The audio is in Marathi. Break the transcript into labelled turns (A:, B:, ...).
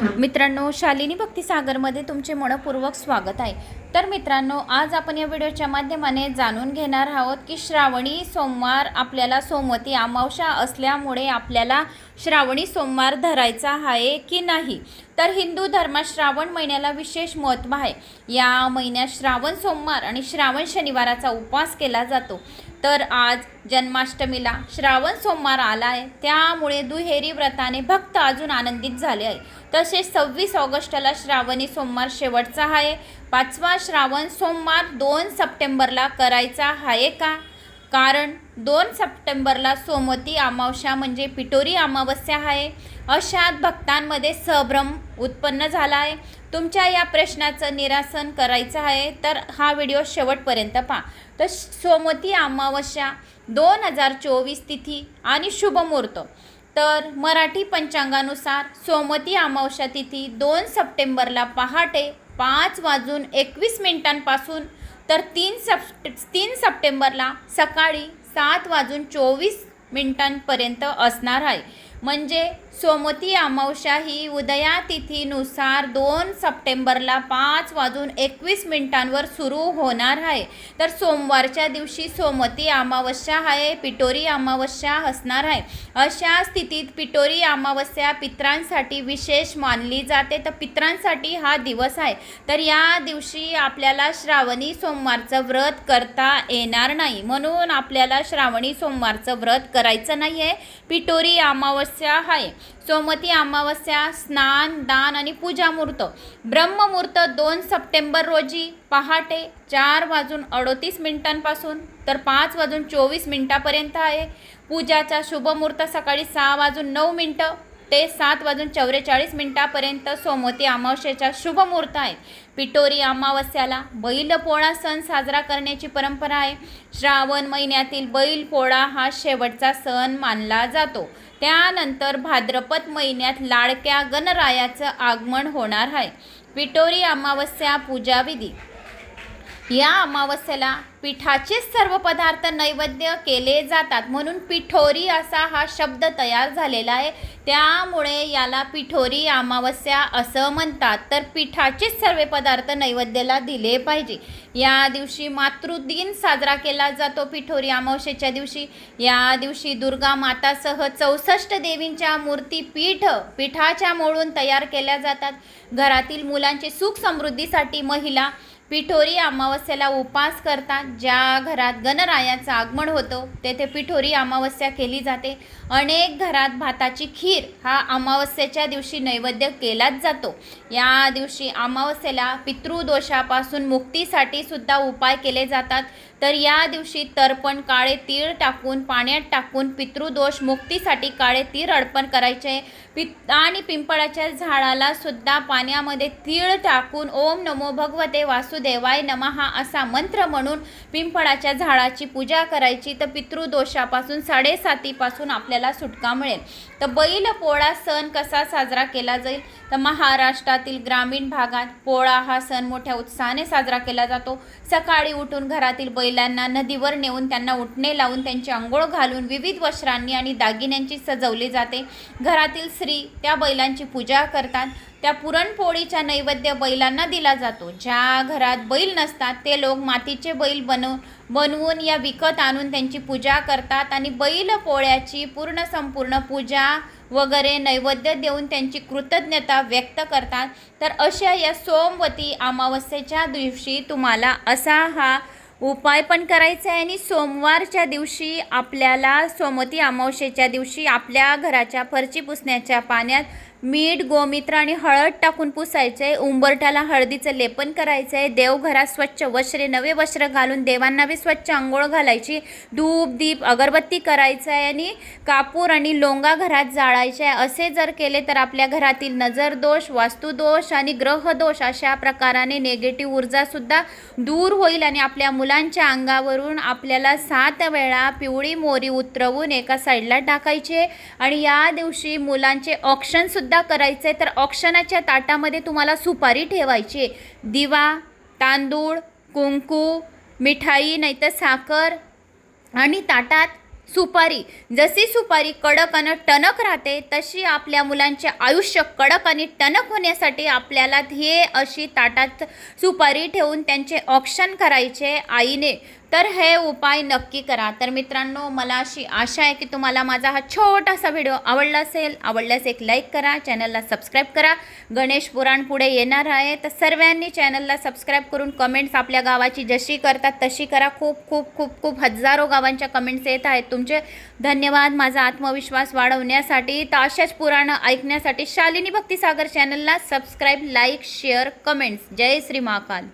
A: मित्रांनो शालिनी भक्तिसागरमध्ये तुमचे मनपूर्वक स्वागत आहे. तर मित्रांनो आज आपण या व्हिडिओच्या माध्यमाने जाणून घेणार आहोत की श्रावणी सोमवार आपल्याला सोमवती अमावस्या असल्यामुळे आपल्याला श्रावणी सोमवार धरायचा आहे की नाही? तर हिंदू धर्मात श्रावण महिन्याला विशेष महत्त्व आहे. या महिन्यात श्रावण सोमवार आणि श्रावण शनिवाराचा उपवास केला जातो. तर आज जन्माष्टमीला श्रावण सोमवार आला आहे. त्यामुळे दुहेरी व्रताने भक्त अजून आनंदित झाले आहे तसेच सव्वीस ऑगस्टला श्रावणी सोमवार शेवटचा आहे. पाचवा श्रावण सोमवार दोन सप्टेंबरला करायचा आहे का? कारण दोन सप्टेंबरला सोमवती अमावस्या म्हणजे पिटोरी अमावस्या आहे अशात भक्तांमध्ये सभ्रम उत्पन्न झाला आहे तुमच्या या प्रश्नाचं निरासन करायचं आहे तर हा व्हिडिओ शेवटपर्यंत पहा. तर सोमवती अमावस्या दोन हजार चोवीस तिथी आणि शुभमुहूर्त तर मराठी पंचांगानुसार सोमवती अमावस्या तिथी दोन सप्टेंबरला पहाटे पाच वाजून एकवीस मिनिटांपासून तर तीन सप तीन सप्टेंबरला सकाळी सात वाजून चोवीस मिनिटांपर्यंत असणार आहे. म्हणजे सोमती अमावस्या ही उदया तिथीनुसार दोन सप्टेंबरला पाच वाजून एकवीस मिनिटांवर सुरू होणार आहे. तर सोमवारच्या दिवशी सोमती अमावस्या आहे पिटोरी अमावस्या असणार आहे. अशा स्थितीत पिटोरी अमावस्या पित्रांसाठी विशेष मानली जाते. तर पित्रांसाठी हा दिवस आहे. तर या दिवशी आपल्याला श्रावणी सोमवारचं व्रत करता येणार नाही. म्हणून आपल्याला श्रावणी सोमवारचं व्रत करायचं नाही आहे पिटोरी अमावस्या आहे. सोमती अमावस्या स्नान दान आणि पूजा मुहूर्त ब्रह्ममुहूर्त दोन सप्टेंबर रोजी पहाटे चार वाजून अडोतीस मिनिटांपासून तर पाच वाजून चोवीस मिनिटापर्यंत आहे. पूजाचा शुभमुहूर्त सकाळी सहा वाजून नऊ मिनटं. ते सात वाजून चौवेचाळीस मिनिटापर्यंत सोमवती अमावस्येचा शुभमुहूर्त आहे पिटोरी अमावस्याला बैलपोळा सण साजरा करण्याची परंपरा आहे. श्रावण महिन्यातील बैलपोळा हा शेवटचा सण मानला जातो. त्यानंतर भाद्रपद महिन्यात लाडक्या गणरायाचं आगमन होणार आहे. पिटोरी अमावस्या पूजाविधी. या अमावस्येला पिठाचेच सर्व पदार्थ नैवेद्य केले जातात. म्हणून पिठोरी असा हा शब्द तयार झालेला आहे. त्यामुळे याला पिठोरी अमावस्या असं म्हणतात. तर पिठाचेच सर्व पदार्थ नैवेद्याला दिले पाहिजे. या दिवशी मातृदिन साजरा केला जातो पिठोरी अमावस्येच्या दिवशी. या दिवशी दुर्गा मातासह चौसष्ट देवींच्या मूर्ती पीठ पिठाच्या मोडून तयार केल्या जातात. घरातील मुलांचे सुख समृद्धीसाठी महिला पिठोरी अमावस्येला उपास करतात ज्या घरात गणरायाचं आगमन होतं तेथे पिठोरी अमावस्या केली जाते. अनेक घरात भाताची खीर हा अमावस्येच्या दिवशी नैवेद्य केलाच जातो. या दिवशी अमावस्येला पितृदोषापासून मुक्तीसाठी सुद्धा उपाय केले जातात. तर या दिवशी तर्पण काळे तीळ टाकून पाण्यात टाकून पितृदोष मुक्तीसाठी काळे तीळ अर्पण करायचे. पित आणि पिंपळाच्या झाडाला सुद्धा पाण्यामध्ये तीळ टाकून ओम नमो भगवते वासुदेवाय नमहा असा मंत्र म्हणून पिंपळाच्या झाडाची पूजा करायची. तर पितृदोषापासून साडेसातीपासून आपल्याला सुटका मिळेल. तर बैल पोळा सण कसा साजरा केला जाईल? तर महाराष्ट्रातील ग्रामीण भागात पोळा हा सण मोठ्या उत्साहाने साजरा केला जातो. सकाळी उठून घरातील बैल महिलांना नदीवर नेऊन त्यांना उठणे लावून त्यांची आंघोळ घालून विविध वस्त्रांनी आणि दागिन्यांची सजवली जाते. घरातील स्त्री त्या बैलांची पूजा करतात. त्या पुरणपोळीचा नैवेद्य बैलांना दिला जातो. ज्या घरात बैल नसतात ते लोक मातीचे बैल बनव बनवून या विकत आणून त्यांची पूजा करतात आणि बैल पोळ्याची पूर्ण संपूर्ण पूजा वगैरे नैवेद्य देऊन त्यांची कृतज्ञता व्यक्त करतात. तर अशा या सोमवती अमावस्येच्या दिवशी तुम्हाला असा हा उपाय पण करायचा आहे आणि सोमवारच्या दिवशी आपल्याला सोमती अमावस्येच्या दिवशी आपल्या घराच्या फरची पुसण्याच्या पाण्यात मीठ गोमित्र आणि हळद टाकून पुसायचं आहे उंबरठ्याला हळदीचं लेपन करायचं आहे देवघरात स्वच्छ वस्त्रे नवे वस्त्र घालून देवांना बी स्वच्छ आंघोळ घालायची. धूप दीप अगरबत्ती करायचं आहे आणि कापूर आणि लोंगा घरात जाळायचे आहे असे जर केले तर आपल्या घरातील नजरदोष वास्तुदोष आणि ग्रहदोष अशा प्रकाराने नेगेटिव्ह ऊर्जासुद्धा दूर होईल आणि आपल्या मुलांच्या अंगावरून आपल्याला सात वेळा पिवळी मोरी उतरवून एका साईडला टाकायचे. आणि या दिवशी मुलांचे ऑप्शनसुद्धा करायचे तर ऑक्षणाच्या ताटामध्ये तुम्हाला सुपारी ठेवायची दिवा तांदूळ कुंकू मिठाई नाहीतर साखर आणि ताटात सुपारी. जशी सुपारी कडक आणि टणक राहते तशी आपल्या मुलांचे आयुष्य कडक आणि टणक होण्यासाठी आपल्याला हे अशी ताटात सुपारी ठेवून त्यांचे ऑक्शन करायचे आईने. तर हे उपाय नक्की करा. तर मित्रांनो मला अशी आशा आहे की तुम्हाला माझा हा छोटासा व्हिडिओ आवडला असेल. आवडल्यास एक लाईक करा चॅनलला सबस्क्राईब करा. गणेश पुराण पुढे येणार आहे. तर सर्वांनी चॅनलला सबस्क्राईब करून कमेंट्स आपल्या गावाची जशी करतात तशी करा. खूप खूप खूप खूप हजारो गावांच्या कमेंट्स येत आहेत तुमचे. धन्यवाद माझा आत्मविश्वास वाढवण्यासाठी. तर अशाच पुराणं ऐकण्यासाठी शालिनी भक्तिसागर चॅनलला सबस्क्राईब लाईक शेअर कमेंट्स जय श्री महाकाल.